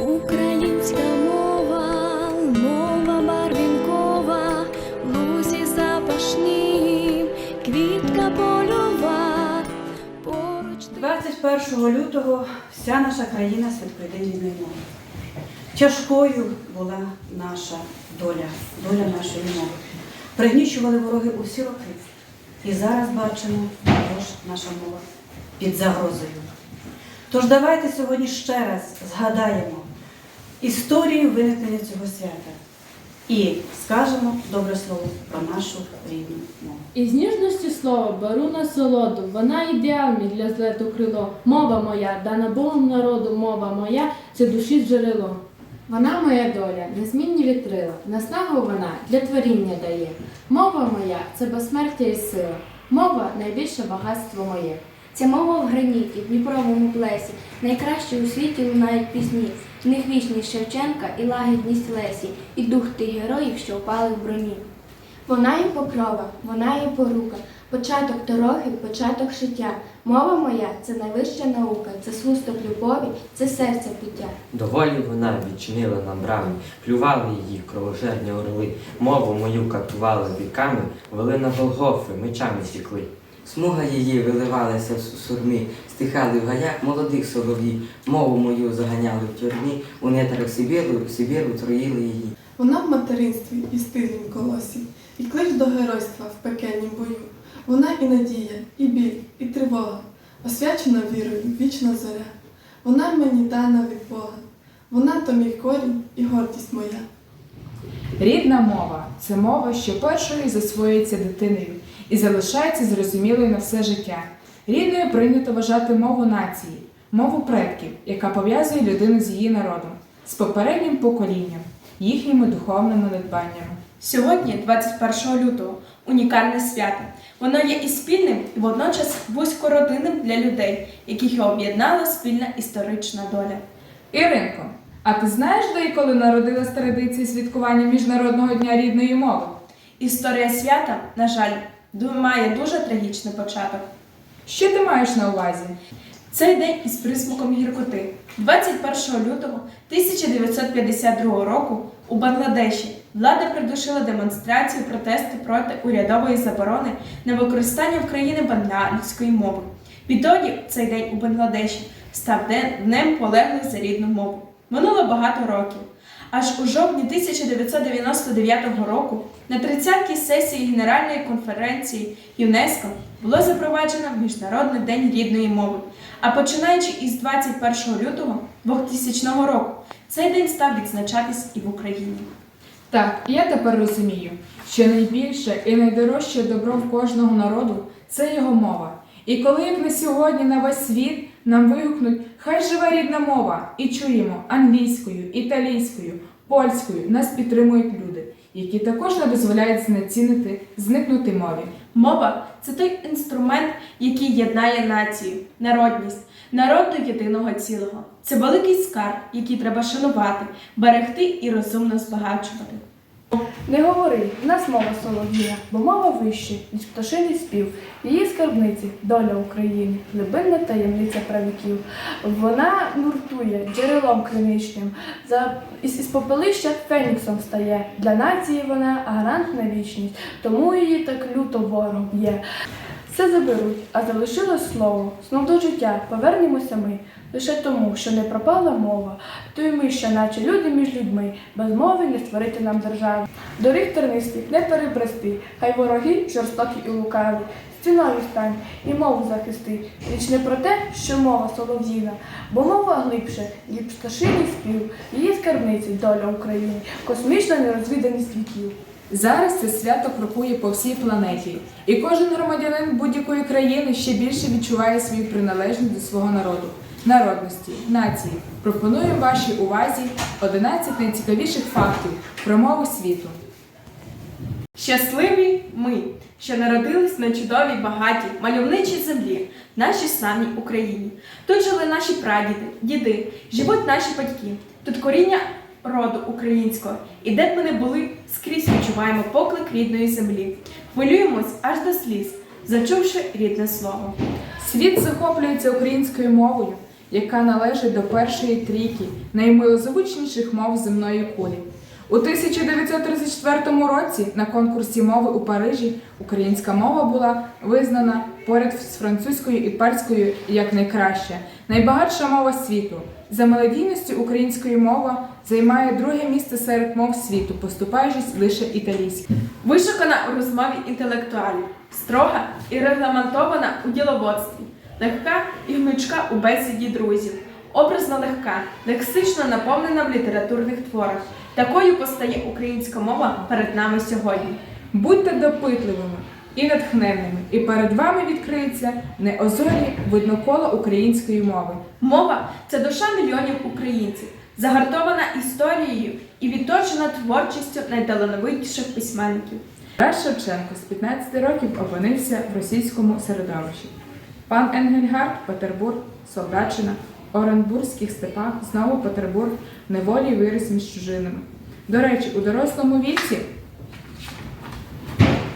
Українська мова, мова барвінкова, лузі запашні, квітка польова. Поруч 21 лютого вся наша країна святкує День вільної мови. Тяжкою була наша доля, доля нашої мови. Пригнічували вороги усі роки. І зараз бачимо, що наша мова під загрозою. Тож давайте сьогодні ще раз згадаємо історію виникнення цього свята і скажемо добре слово про нашу рідну мову. Із ніжності слова беру насолоду, вона ідеал мій для злету крило. Мова моя, дана Богом народу, мова моя, це душі джерело. Вона моя доля, незмінні вітрила, наснагу вона для творіння дає. Мова моя це безсмертя і сила. Мова найбільше багатство моє. Ця мова в граніті, в Дніпровому плесі, найкраще у світі лунають пісні. В Шевченка і лагідність Лесі, і дух тих героїв, що впали в броні. Вона і покрова, вона і порука, початок дороги, початок життя. Мова моя це найвища наука, це свусток любові, це серце пуття. Доволі вона відчинила нам брами, плювали її кровожерні орли, мову мою катували віками, вели на Голгофи, мечами сікли. Смуга її виливалася в сурмі, стихали в гаях молодих солов'їв, мову мою заганяли в тюрмі, у нетрах Сибіру, Сибіру троїли її. Вона в материнстві і стилім колосі, і клич до геройства в пекельнім бою. Вона і надія, і біль, і тривога, освячена вірою, вічна зоря. Вона мені дана від Бога. Вона то мій корінь і гордість моя. Рідна мова це мова, що першою засвоюється дитиною і залишається зрозумілою на все життя. Рідною прийнято вважати мову нації, мову предків, яка пов'язує людину з її народом, з попереднім поколінням, їхніми духовними надбаннями. Сьогодні, 21 лютого, унікальне свято. Воно є і спільним, і водночас вузькородинним для людей, яких його об'єднала спільна історична доля. Іринко, а ти знаєш, де і коли народилась традиція святкування Міжнародного дня рідної мови? Історія свята, на жаль, має дуже трагічний початок. Що ти маєш на увазі? Цей день із присмаком гіркоти. 21 лютого 1952 року у Бангладеші влада придушила демонстрацію протесту проти урядової заборони на використання в країні бангладської мови. Відтоді цей день у Бангладеші став днем полеглих за рідну мову. Минуло багато років. Аж у жовтні 1999 року на 30-й сесії Генеральної конференції ЮНЕСКО було запроваджено Міжнародний день рідної мови. А починаючи із 21 лютого 2000 року, цей день став відзначатись і в Україні. Так, я тепер розумію, що найбільше і найдорожче добро в кожного народу це його мова. І коли як на сьогодні на весь світ нам вигукнуть Хай живе рідна мова! і чуємо англійською, італійською, польською, нас підтримують люди, які також не дозволяють знецінити, зникнути мові. Мова це той інструмент, який єднає націю, народність, народ до єдиного цілого. Це великий скарб, який треба шанувати, берегти і розумно збагачувати. Не говори, в нас мова солов'їна, бо мова вище, ніж пташиний спів. Її скарбниці доля України, глибинна таємниця правіків. Вона нуртує джерелом криничним, за із, із попелища феніксом стає. Для нації вона гарант на вічність, тому її так люто ворог б'є. Все заберуть, а залишилось слово. Знов до життя повернемося ми. Лише тому, що не пропала мова, то й ми, ще наче люди між людьми, без мови не створити нам держави. Доріг тернистих не перебрести, хай вороги жорстокі і лукаві. Стіною стань і мову захисти. Річ не про те, що мова солов'їна, бо мова глибше, ніж пташиний спів, її скарбниці доля України, космічна нерозвіданість віків. Зараз це свято крокує по всій планеті, і кожен громадянин будь-якої країни ще більше відчуває свою приналежність до свого народу, народності, нації. Пропонуємо вашій увазі 11 найцікавіших фактів про мову світу. Щасливі ми, що народились на чудовій, багатій, мальовничій землі, нашій славній Україні. Тут жили наші прадіди, діди, живуть наші батьки. Тут коріння роду українського. І де б ми не були, скрізь відчуваємо поклик рідної землі. Хвилюємось аж до сліз, зачувши рідне слово. Світ захоплюється українською мовою, яка належить до першої трійки наймилозвучніших мов земної кулі. У 1934 році на конкурсі мови у Парижі українська мова була визнана поряд з французькою і перською як найкраща, найбагатша мова світу. За мелодійністю української мова займає друге місце серед мов світу, поступаючись лише італійській. Вишукана у розмові інтелектуалів, строга і регламентована у діловодстві, легка і гнучка у бесіді друзів, образно легка, лексично наповнена в літературних творах. Такою постає українська мова перед нами сьогодні. Будьте допитливими і натхненними, і перед вами відкриється неозорі виднокола української мови. Мова це душа мільйонів українців, загартована історією і відточена творчістю найталановитіших письменників. Тарас Шевченко з 15 років опинився в російському середовищі. Пан Енгельгард, Петербург, Солдатчина, Оренбурзьких степах, знову Петербург, неволі виріс між чужинами. До речі, у дорослому віці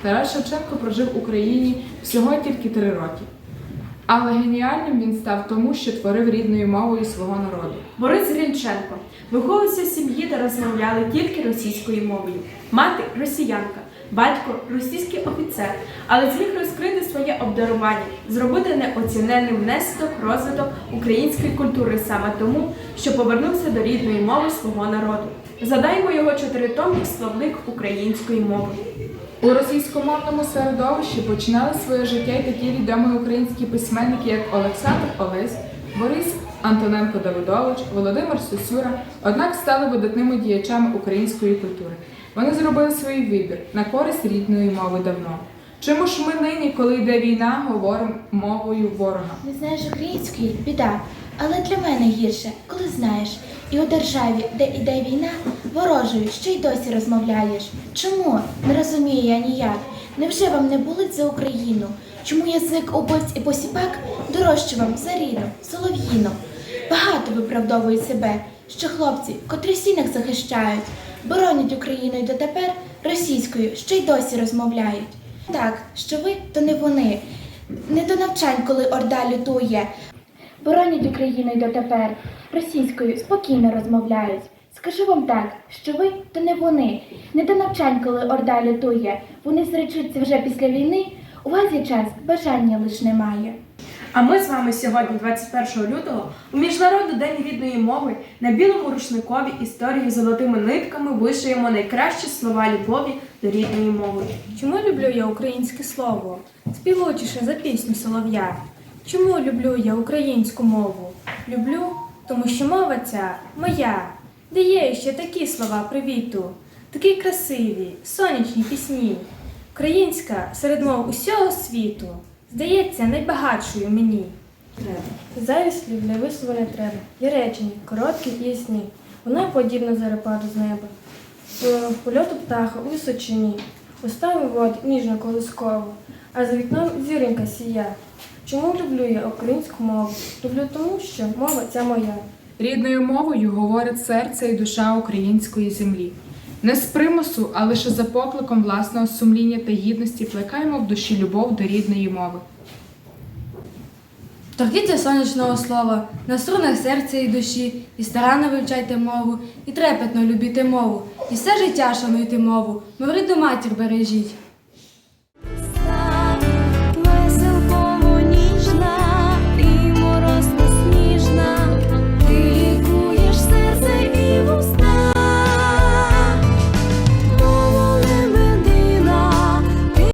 Тарас Шевченко прожив в Україні всього тільки три роки. Але геніальним він став тому, що творив рідною мовою свого народу. Борис Грінченко виховувався в сім'ї, де розмовляли тільки російською мовою. Мати росіянка, батько російський офіцер, але зміг розкрити своє обдарування, зробити неоціненний внесок розвиток української культури саме тому, що повернувся до рідної мови свого народу. Задаймо його чотиритомний словник української мови. У російськомовному середовищі починали своє життя й такі відомі українські письменники, як Олександр Олесь, Борис Антоненко Давидович, Володимир Сосюра, однак стали видатними діячами української культури. Вони зробили свій вибір на користь рідної мови давно. Чому ж ми нині, коли йде війна, говоримо мовою ворога? Не знаєш української біда, але для мене гірше, коли знаєш, і у державі, де іде війна, ворожою, ще й досі розмовляєш. Чому? Не розумію я ніяк. Невже вам не болить за Україну? Чому язик убивць і посіпак дорожче вам за рідну, солов'їну? Багато виправдовують себе, що хлопці, котрі сінок захищають, боронять Україну й дотепер російською, ще й досі розмовляють. Так, що ви, то не вони. Не до навчань, коли орда лютує, боронять Україну й дотепер, російською спокійно розмовляють. Скажу вам так, що ви то не вони, не до навчань, коли орда лютує. Вони зречуться вже після війни. У вас є час, бажання лиш немає. А ми з вами сьогодні, 21 лютого, у Міжнародний день рідної мови на білому рушникові історії золотими нитками вишиємо найкращі слова любові до рідної мови. Чому люблю я українське слово, співучіше за пісню солов'я? Чому люблю я українську мову? Люблю, тому що мова ця моя, де є ще такі слова привіту, такі красиві, сонячні пісні. Українська серед мов усього світу, здається, найбагатшою мені. Завіслів для вислова не треба. Є речені, короткі і ясні. Вона подібна зарепаду з неба. По польоту птаха у височині, устами водить ніжно колисково, а за вікном зіронька сія. Чому люблю я українську мову? Люблю тому, що мова ця моя. Рідною мовою говорить серце і душа української землі. Не з примусу, а лише за покликом власного сумління та гідності плекаємо в душі любов до рідної мови. Торкіться сонячного слова, на струнах серця і душі, і старанно вивчайте мову, і трепетно любіте мову, і все життя шануйте мову, мов рідну матір бережіть.